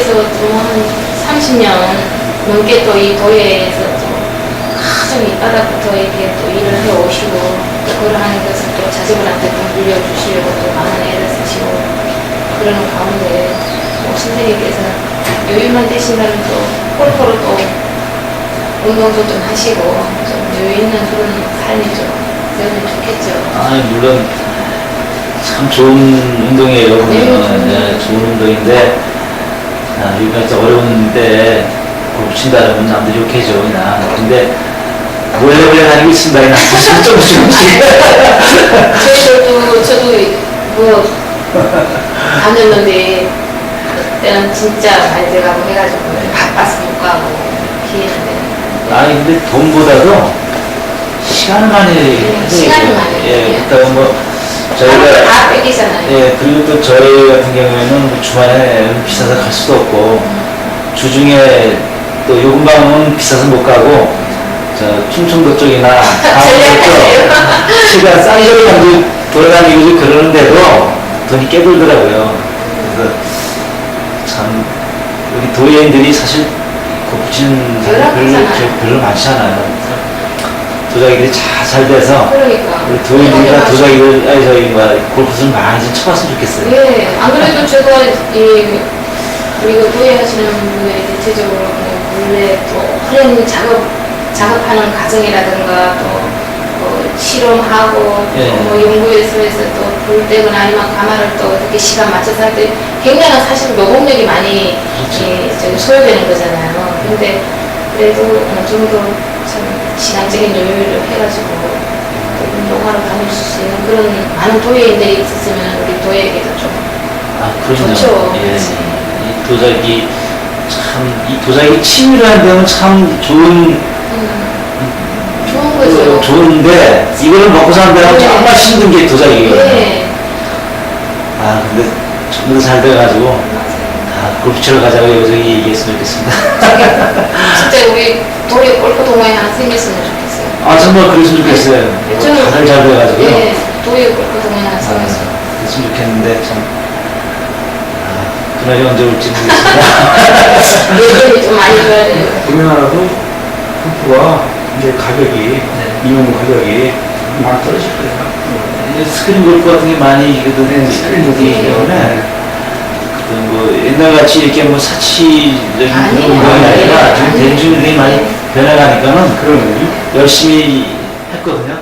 도예에서 좀한 30년 넘게 또 이 도예에서 좀 가장 밑바닥부터 이렇게 또 일을 해 오시고 또 그걸 하는 것을 또 자제분한테 또 물려주시려고 또 많은 애를 쓰시고 그러는 가운데 뭐 선생님께서 여유만 되신다면 또 골프로 또 운동도 좀 하시고 좀 여유 있는 그런 삶이 좀 되면 좋겠죠. 아, 물론 참 좋은 운동이에요. 네, 네, 좋은 운동인데 아, 우리가 진짜 어려운데 골프 친다면 남들이 욕해줘 그냥. 근데 원래 원래 다니고 있습니다. 그냥 조금씩 조금씩. 저희들도 저도 뭐 다녔는데 그때는 진짜 많이 들어가고 해가지고 바빠서 못 가고 기회는데 아니 근데 돈보다도 시간을 많이 네, 시간을 많이 예, 해요. 그렇다고 뭐 저희가 다 뺏기잖아요. 예, 그리고 또 저희 같은 경우에는 뭐 주말에 비싸서 갈 수도 없고, 주중에 또 요금방은 비싸서 못 가고, 저 충청도 쪽이나 강원도 쪽, 시간 쌍시를 가지고 돌아다니고 그러는데도 돈이 꽤 들더라고요. 그래서 참, 우리 도예인들이 사실 고프치는 사람이. 별로 많지 않아요. 도자기들이 잘잘 돼서, 그러니까 우리 도예인들이나 도자기를, 아니, 저기, 뭐, 골프를 많이 좀 쳐봤으면 좋겠어요. 예, 안 그래도 제가 이 우리가 구애하시는 분들이 대체적으로 뭐 물레 또 그런 작업 작업하는 과정이라든가 또 뭐 실험하고 예. 또뭐 연구에서 해서 또 불때거나 아니면 가마를 또 어떻게 시간 맞춰서 할 때 굉장히 사실 노동력이 많이 그렇죠. 예, 저기 소요되는 거잖아요. 근데 그래도 어느 정도 참 시간적인 여유를 해가지고 또 운동하러 다닐 수 있는 그런 많은 도예인들이 있었으면 우리 도예에게도 좀 아, 그럼요. 좋죠. 예. 이 도자기, 참, 이 도자기 취미로 한다면 참 좋은, 음, 좋은 어, 거죠. 좋은데, 이거를 먹고 산다면 네. 정말 힘든 게 도자기거든요. 예, 아, 근데 전부 다잘 돼가지고, 골프 치러 가자고 여기서 얘기했으면 좋겠습니다. 진짜 우리 도예 골프 동호회 하나 생겼으면 좋겠어요. 아, 정말 그랬으면 좋겠어요. 저는- 다들 잘 돼가지고요. 예, 도예 골프 동호회 하나 아, 생겼어요. 그랬으면 좋겠는데, 참. 아, 그날이 언제 올지 모르겠습니다. 예전이 좀 많이 줘야 돼요. 우리나라도 골프가 이제 가격이 네. 이용 가격이 많이 떨어질 거예요. 이제 스크린 골프 같은 게 많이 이거든 네, 스크린 골프이기 골프. 때문에 그뭐 옛날 같이 이렇게 뭐 사치적인 그런 아니에요. 운동이 아니라 지금. 대중들이 많이 변해가니까는 그러면요. 열심히 했거든요.